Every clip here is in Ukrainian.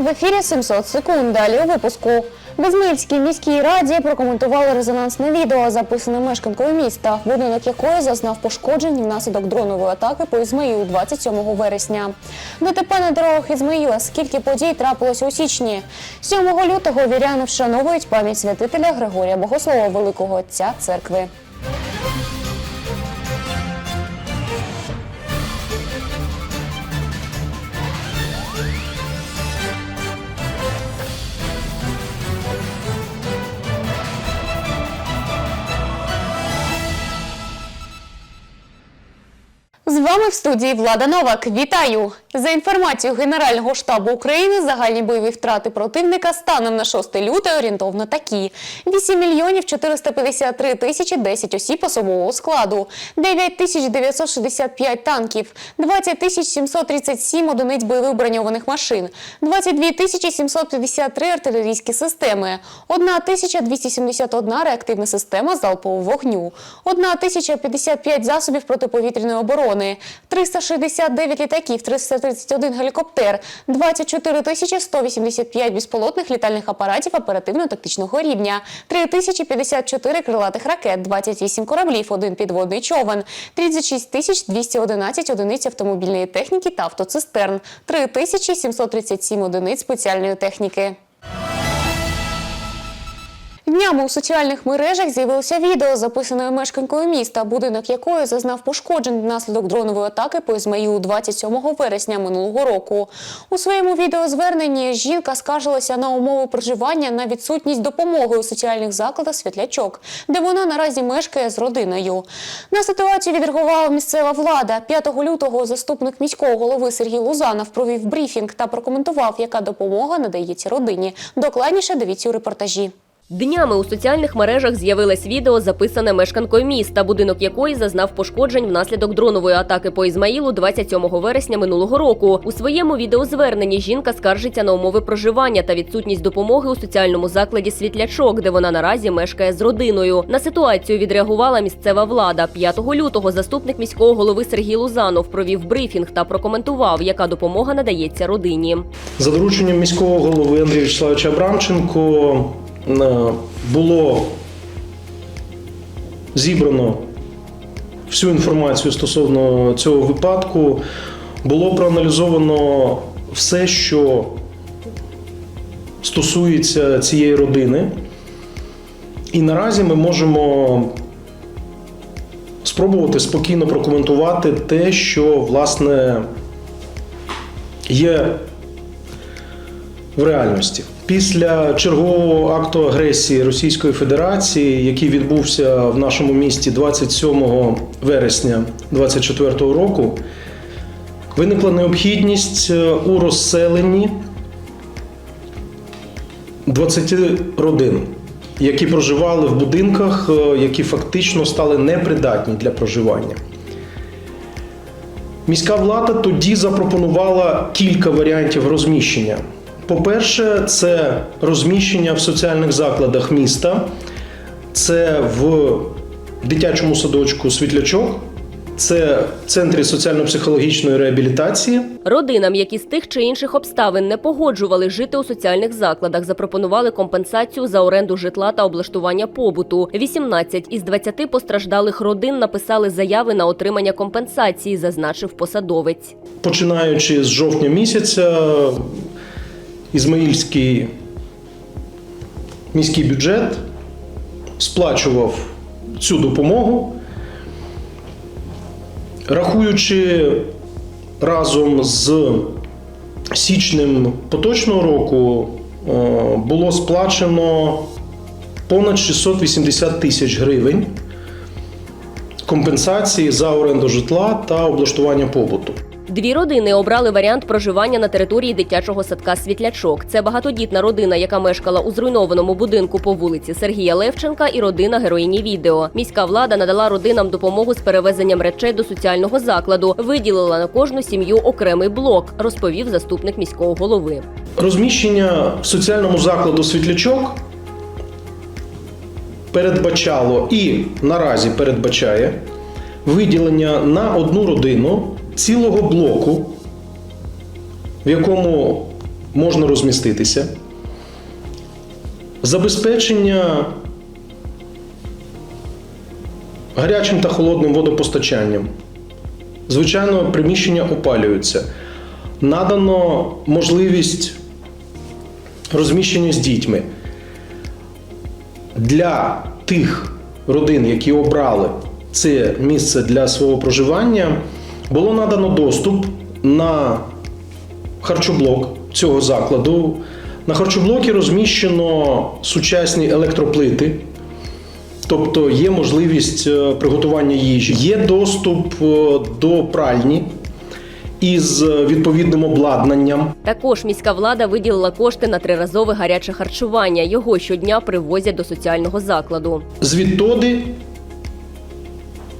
В ефірі 700 секунд. Далі у випуску. В Ізмаїльській міській раді прокоментували резонансне відео, записане мешканкою міста, будинок якої зазнав пошкоджень внаслідок дронової атаки по Ізмаїлу 27 вересня. ДТП на дорогах Ізмаїла. Скільки подій трапилося у січні? 7 лютого віряни вшановують пам'ять святителя Григорія Богослова Великого Отця церкви. Вами в студії Влада Новак. Вітаю! За інформацією Генерального штабу України, загальні бойові втрати противника станом на 6 лютого орієнтовно такі: 8 мільйонів 453 тисячі 10 осіб особового складу, 9 тисяч 965 танків, 20 тисяч 737 одиниць бойових броньованих машин, 22 тисячі 753 артилерійські системи, 1 тисяча 271 реактивна система залпового вогню, 1 тисяча 55 засобів протиповітряної оборони, 369 літаків, 331 гелікоптер, 24 тисячі 185 безпілотних літальних апаратів оперативно-тактичного рівня, 3 тисячі 54 крилатих ракет, 28 кораблів, один підводний човен, 36 тисяч 211 одиниць автомобільної техніки та автоцистерн, 3 тисячі 737 одиниць спеціальної техніки. Днями у соціальних мережах з'явилося відео, записане мешканкою міста, будинок якої зазнав пошкоджень внаслідок дронової атаки по Ізмаїлу 27 вересня минулого року. У своєму відеозверненні жінка скаржилася на умови проживання на відсутність допомоги у соціальних закладах світлячок, де вона наразі мешкає з родиною. На ситуацію відреагувала місцева влада. 5 лютого заступник міського голови Сергій Лузанов провів брифінг та прокоментував, яка допомога надається родині. Докладніше дивіться у репортажі. Днями у соціальних мережах з'явилось відео, записане мешканкою міста, будинок якої зазнав пошкоджень внаслідок дронової атаки по Ізмаїлу 27 вересня минулого року. У своєму відеозверненні жінка скаржиться на умови проживання та відсутність допомоги у соціальному закладі Світлячок, де вона наразі мешкає з родиною. На ситуацію відреагувала місцева влада. 5 лютого заступник міського голови Сергій Лузанов провів брифінг та прокоментував, яка допомога надається родині. За дорученням міського голови Андрія Вячеславовича Абрамченко було зібрано всю інформацію стосовно цього випадку. Було проаналізовано все, що стосується цієї родини. І наразі ми можемо спробувати спокійно прокоментувати те, що власне є в реальності. Після чергового акту агресії Російської Федерації, який відбувся в нашому місті 27 вересня 2024 року, виникла необхідність е, у розселенні 20 родин, які проживали в будинках, е, які фактично стали непридатні для проживання. Міська влада тоді запропонувала кілька варіантів розміщення. По-перше, це розміщення в соціальних закладах міста, це в дитячому садочку Світлячок, це в центрі соціально-психологічної реабілітації. Родинам, які з тих чи інших обставин не погоджували жити у соціальних закладах, запропонували компенсацію за оренду житла та облаштування побуту. 18 із 20 постраждалих родин написали заяви на отримання компенсації, зазначив посадовець. Починаючи з жовтня місяця, Ізмаїльський міський бюджет сплачував цю допомогу, рахуючи разом з січнем поточного року, е, було сплачено понад 680 тисяч гривень компенсації за оренду житла та облаштування побуту. Дві родини обрали варіант проживання на території дитячого садка Світлячок. Це багатодітна родина, яка мешкала у зруйнованому будинку по вулиці Сергія Левченка, і родина героїні відео. Міська влада надала родинам допомогу з перевезенням речей до соціального закладу. Виділила на кожну сім'ю окремий блок, розповів заступник міського голови. Розміщення в соціальному закладу світлячок передбачало і наразі передбачає виділення на одну родину цілого блоку, в якому можна розміститися, забезпечення гарячим та холодним водопостачанням. Звичайно, приміщення опалюються. Надано можливість розміщення з дітьми. Для тих родин, які обрали це місце для свого проживання, було надано доступ на харчоблок цього закладу. На харчоблокі розміщено сучасні електроплити, тобто є можливість е, приготування їжі, є доступ е, до пральні із е, відповідним обладнанням. Також міська влада виділила кошти на триразове гаряче харчування. Його щодня привозять до соціального закладу. Звідтоди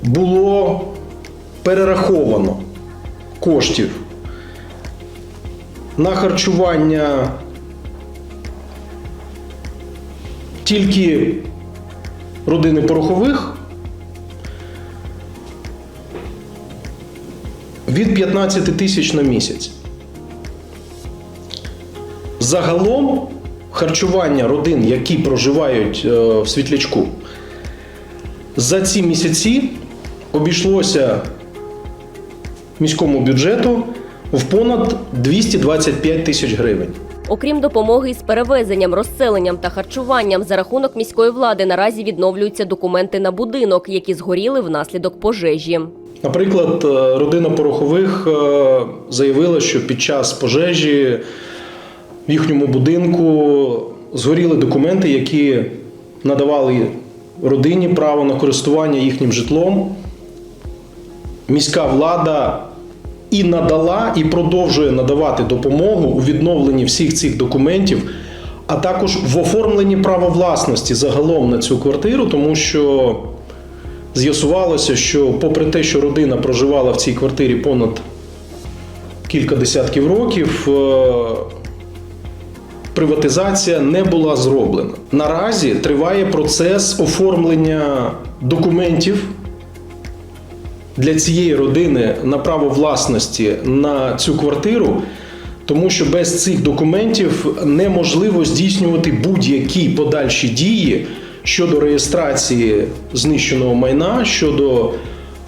було перераховано коштів на харчування тільки родини порохових від 15 тисяч на місяць. Загалом харчування родин, які проживають е, в світлячку, за ці місяці обійшлося міському бюджету в понад 225 тисяч гривень. Окрім допомоги із перевезенням, розселенням та харчуванням, за рахунок міської влади наразі відновлюються документи на будинок, які згоріли внаслідок пожежі. Наприклад, е, родина порохових е, заявила, що під час пожежі в їхньому будинку згоріли документи, які надавали родині право на користування їхнім житлом. Міська влада і надала, і продовжує надавати допомогу у відновленні всіх цих документів, а також в оформленні права власності загалом на цю квартиру, тому що з'ясувалося, що попри те, що родина проживала в цій квартирі понад кілька десятків років, е, приватизація не була зроблена. Наразі триває процес оформлення документів для цієї родини на право власності на цю квартиру. Тому що без цих документів неможливо здійснювати будь-які подальші дії щодо реєстрації знищеного майна, щодо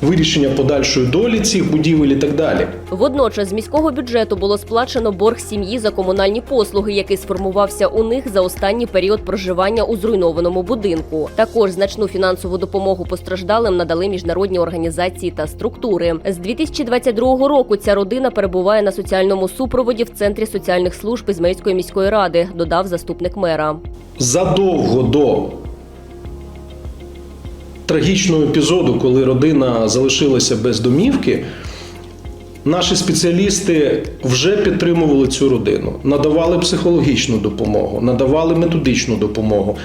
вирішення подальшої долі цих будівель і так далі. Водночас з міського бюджету було сплачено борг сім'ї за комунальні послуги, який сформувався у них за останній період проживання у зруйнованому будинку. Також значну фінансову допомогу постраждалим надали міжнародні організації та структури. З 2022 року ця родина перебуває на соціальному супроводі в центрі соціальних служб Ізмаїльської міської ради, додав заступник мера. задовго до трагічного епізоду, коли родина залишилася без домівки, наші спеціалісти вже підтримували цю родину, надавали психологічну допомогу, надавали методичну допомогу,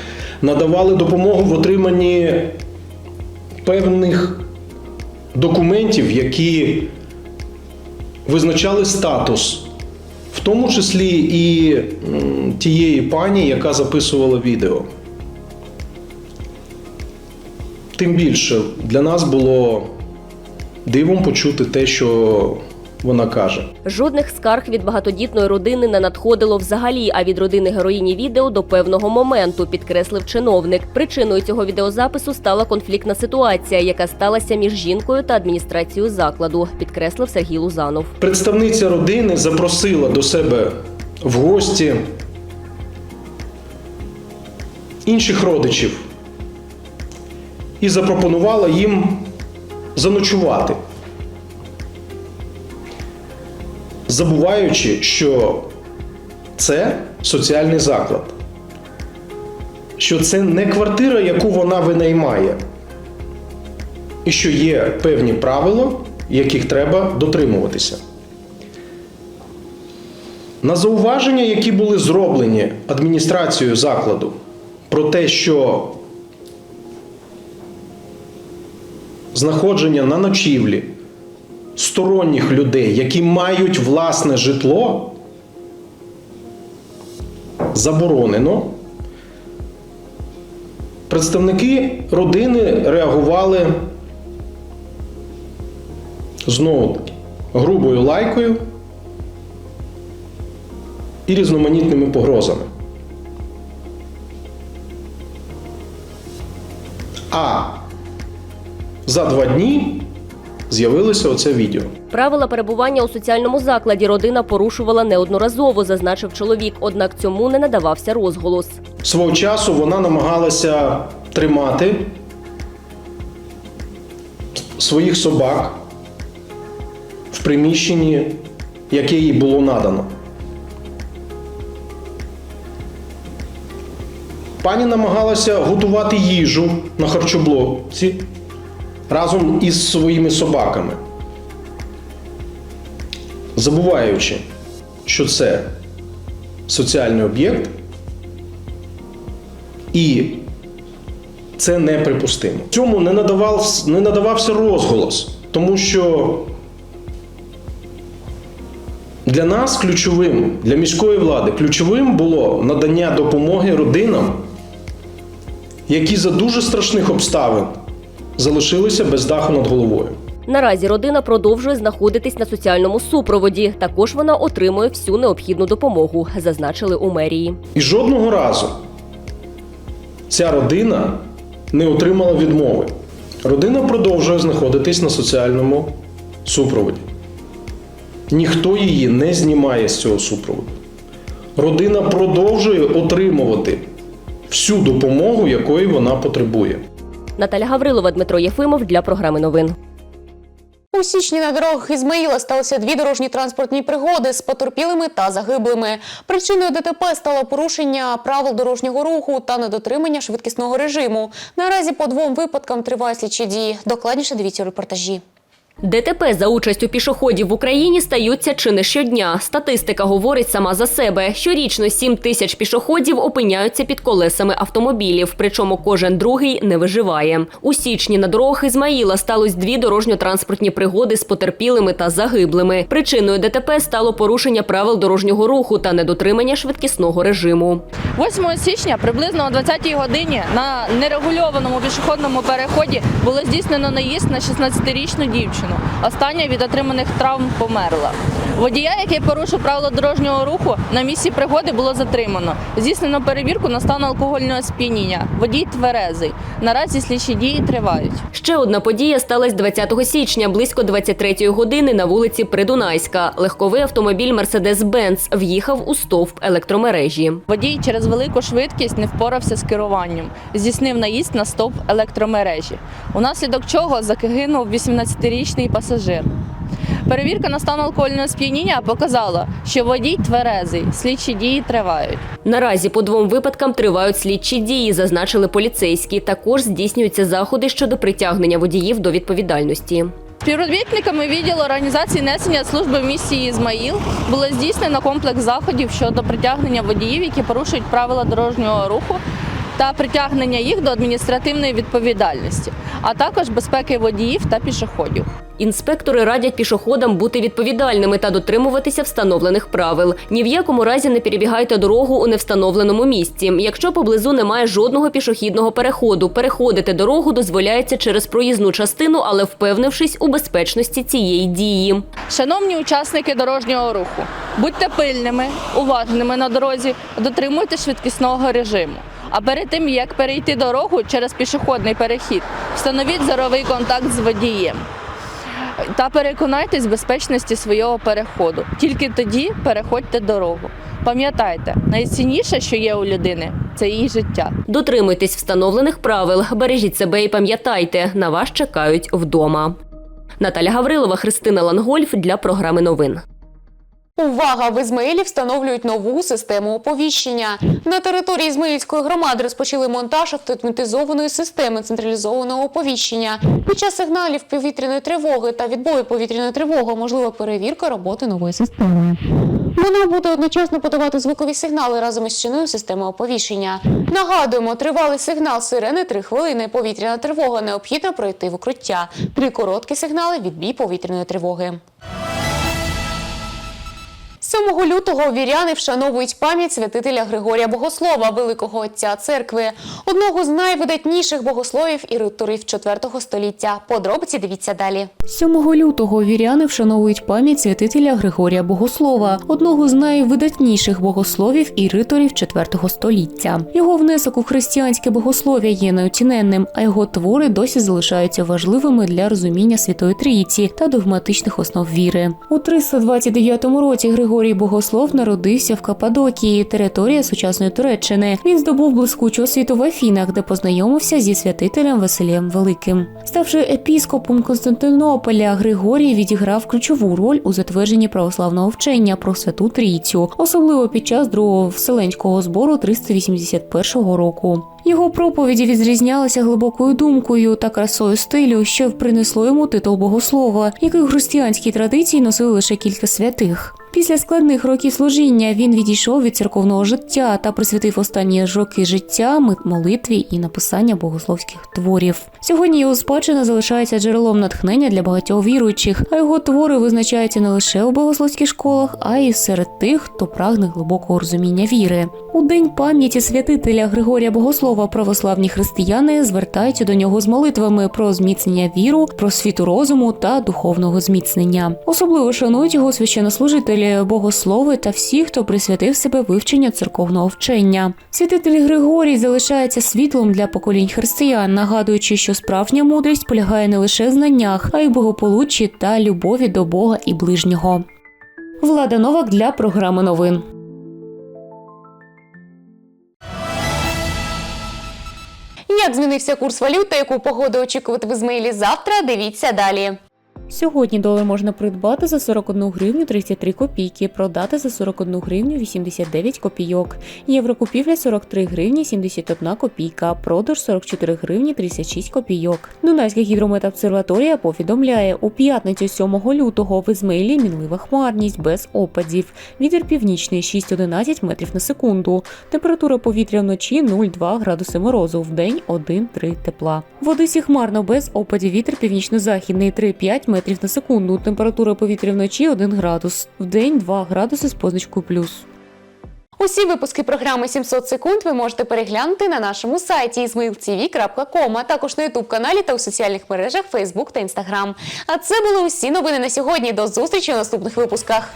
надавали допомогу в отриманні певних документів, які визначали статус, в тому числі і тієї пані, яка записувала відео. Тим більше для нас було дивом почути те, що вона каже. Жодних скарг від багатодітної родини не надходило взагалі, а від родини героїні відео до певного моменту, підкреслив чиновник. Причиною цього відеозапису стала конфліктна ситуація, яка сталася між жінкою та адміністрацією закладу, підкреслив Сергій Лузанов. Представниця родини запросила до себе в гості інших родичів і запропонувала їм заночувати, забуваючи, що це соціальний заклад, що це не квартира, яку вона винаймає, і що є певні правила, яких треба дотримуватися. На зауваження, які були зроблені адміністрацією закладу, про те, що знаходження на ночівлі сторонніх людей, які мають власне житло, заборонено. Представники родини реагували знову грубою лайкою і різноманітними погрозами. А за два дні з'явилося оце відео. Правила перебування у соціальному закладі родина порушувала неодноразово, зазначив чоловік. Однак цьому не надавався розголос. Свого часу вона намагалася тримати своїх собак в приміщенні, яке їй було надано. Пані намагалася готувати їжу на харчоблоці разом із своїми собаками, забуваючи, що це соціальний об'єкт, і це неприпустимо. Цьому не, надавав, не надавався розголос, тому що для нас ключовим, для міської влади, ключовим було надання допомоги родинам, які за дуже страшних обставин залишилися без даху над головою. Наразі родина продовжує знаходитись на соціальному супроводі. Також вона отримує всю необхідну допомогу, зазначили у мерії. І жодного разу ця родина не отримала відмови. Родина продовжує знаходитись на соціальному супроводі. Ніхто її не знімає з цього супроводу. Родина продовжує отримувати всю допомогу, якої вона потребує. Наталя Гаврилова, Дмитро Єфимов для програми новин. У січні на дорогах Ізмаїла сталися дві дорожні транспортні пригоди з потерпілими та загиблими. Причиною ДТП стало порушення правил дорожнього руху та недотримання швидкісного режиму. Наразі по двом випадкам тривають слідчі дії. Докладніше дивіться у репортажі. ДТП за участю пішоходів в Україні стаються чи не щодня. Статистика говорить сама за себе. Щорічно 7 тисяч пішоходів опиняються під колесами автомобілів, причому кожен другий не виживає. У січні на дорогах Ізмаїла сталося дві дорожньо-транспортні пригоди з потерпілими та загиблими. Причиною ДТП стало порушення правил дорожнього руху та недотримання швидкісного режиму. 8 січня приблизно о 20-й годині на нерегульованому пішохідному переході було здійснено наїзд на 16-річну дівчину. Остання від отриманих травм померла. Водія, який порушив правила дорожнього руху, на місці пригоди було затримано. Здійснено перевірку на стан алкогольного сп'яніння. Водій тверезий. Наразі слідчі дії тривають. Ще одна подія сталася 20 січня, близько 23 години на вулиці Придунайська. Легковий автомобіль Мерседес-Бенц в'їхав у стовп електромережі. Водій через велику швидкість не впорався з керуванням, здійснив наїзд на стовп електромережі, унаслідок чого загинув 18-річний пасажир. Перевірка на стан алкогольного сп'яніння показала, що водій тверезий, слідчі дії тривають. Наразі по двом випадкам тривають слідчі дії, зазначили поліцейські. Також здійснюються заходи щодо притягнення водіїв до відповідальності. Співробітниками відділу організації несення служби в місті Ізмаїл було здійснено комплекс заходів щодо притягнення водіїв, які порушують правила дорожнього руху. Та притягнення їх до адміністративної відповідальності, а також безпеки водіїв та пішоходів. Інспектори радять пішоходам бути відповідальними та дотримуватися встановлених правил. Ні в якому разі не перебігайте дорогу у невстановленому місці. Якщо поблизу немає жодного пішохідного переходу, переходити дорогу дозволяється через проїзну частину, але впевнившись у безпечності цієї дії. Шановні учасники дорожнього руху, будьте пильними, уважними на дорозі, дотримуйте швидкісного режиму. А перед тим як перейти дорогу через пішохідний перехід, встановіть зоровий контакт з водієм. Та переконайтесь в безпечності свого переходу. Тільки тоді переходьте дорогу. Пам'ятайте, найцінніше, що є у людини, це її життя. Дотримуйтесь встановлених правил, бережіть себе і пам'ятайте, на вас чекають вдома. Наталя Гаврилова, Христина Лангольф для програми новин. Увага! В Ізмаїлі встановлюють нову систему оповіщення. На території Ізмаїльської громади розпочали монтаж автоматизованої системи централізованого оповіщення. Під час сигналів повітряної тривоги та відбою повітряної тривоги можлива перевірка роботи нової системи. Вона буде одночасно подавати звукові сигнали разом із чинною системою оповіщення. Нагадуємо, тривалий сигнал сирени 3 хвилини. Повітряна тривога необхідно пройти в укриття. Три короткі сигнали відбій повітряної тривоги. 7 лютого віряни вшановують пам'ять святителя Григорія Богослова, великого отця церкви, одного з найвидатніших богословів і риторів 4 століття. Подробиці дивіться далі. 7 лютого віряни вшановують пам'ять святителя Григорія Богослова, одного з найвидатніших богословів і риторів 4 століття. Його внесок у християнське богослов'я є неоціненним, а його твори досі залишаються важливими для розуміння Святої Трійці та догматичних основ віри. У 329 році Григорій Богослов народився в Каппадокії, територія сучасної Туреччини. Він здобув блискучу освіту в Афінах, де познайомився зі святителем Василієм Великим. Ставши епіскопом Константинополя, Григорій відіграв ключову роль у затвердженні православного вчення про Святу Трійцю, особливо під час другого вселенського збору 381 року. Його проповіді відрізнялися глибокою думкою та красою стилю, що принесло йому титул богослова, який в християнській традиції носили лише кілька святих. Після складних років служіння він відійшов від церковного життя та присвятив останні роки життя молитві і написання богословських творів. Сьогодні його спадщина залишається джерелом натхнення для багатьох віруючих, а його твори визначаються не лише у богословських школах, а й серед тих, хто прагне глибокого розуміння віри. У день пам'яті святителя Григорія Богослова православні християни звертаються до нього з молитвами про зміцнення віру, про світу розуму та духовного зміцнення. Особливо шанують його священнослужителі, богослови та всі, хто присвятив себе вивченню церковного вчення. Святитель Григорій залишається світлом для поколінь християн, нагадуючи, що справжня мудрість полягає не лише в знаннях, а й в благополуччі та любові до Бога і ближнього. Влада Новак для програми новин. Як змінився курс валют та яку погоду очікувати в Ізмаїлі завтра? Дивіться далі. Сьогодні долар можна придбати за 41 гривню 33 копійки, продати за 41 гривню 89 копійок. Євро купівля 43 гривні 71 копійка, продаж 44 гривні 36 копійок. Дунайська гідрометобсерваторія повідомляє, у п'ятницю 7 лютого в Ізмаїлі мінлива хмарність без опадів. Вітер північний 6-11 метрів на секунду. Температура повітря вночі 0,2 градуси морозу, вдень 1-3 тепла. В Одесі хмарно без опадів вітер північно-західний 3-5 метрів на секунду. Температура повітря вночі 1 градус, вдень 2 градуси з позначкою плюс. Усі випуски програми 700 секунд ви можете переглянути на нашому сайті ismailtv.com, а також на ютуб каналі та у соціальних мережах Facebook та Instagram. А це були усі новини на сьогодні. До зустрічі у наступних випусках.